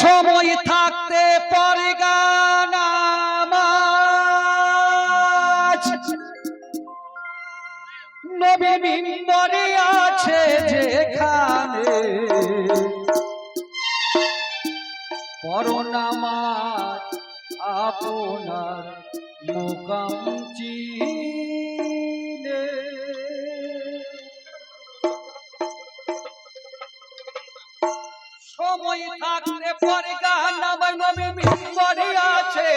সময় থাকতে পরে গান আমার। নবী মিম্বরে আছে যেখানে। পরনামার আপনার মুকাম চিনে। সময় থাকতে পরে গান নামাই নবী মিম্বরে আছে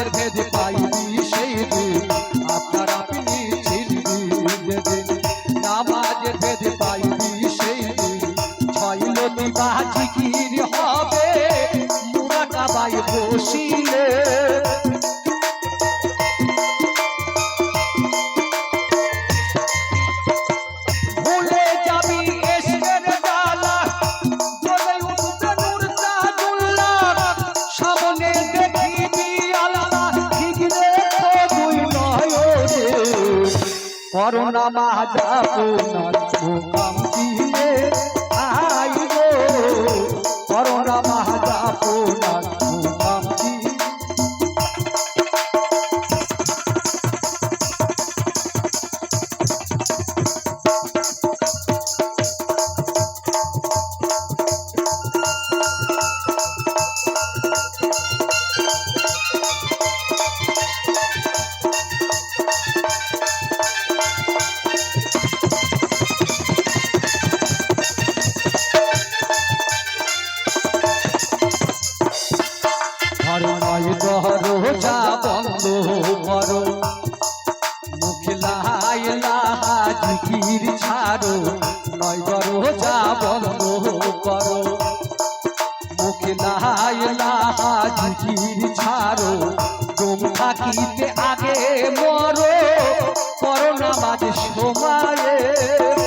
নামাজের ভেদ পাইবি সেই দিন। আপনার আপনি ছিলবি যেদিন নামাজের পাইবি সেই দিন। ছয় লতি বা হবে। মুরাকাবাই বসিলে করোনা মাহাজাপুনার মুকাম দিয়ে আইব। করোনা মাহাজাপুনার মুকাম করো মুখলাই জিকির ছাড়ো। নয় দরজা বন্ধ করো। মুখলাই জিকির ছাড়ো। তোম থাকিতে আগে মরো। করোনা মাঝে সময়ে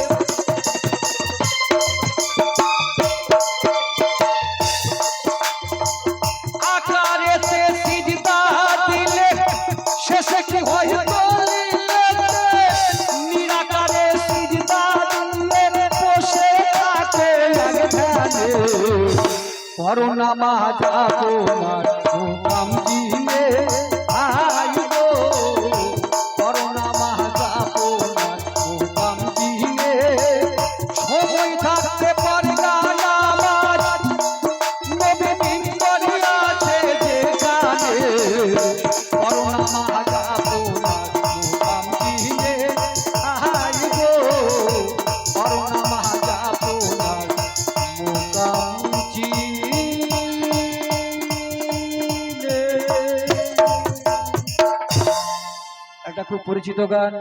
મારું નામ જાગો મારું খুব পরিচিত গান।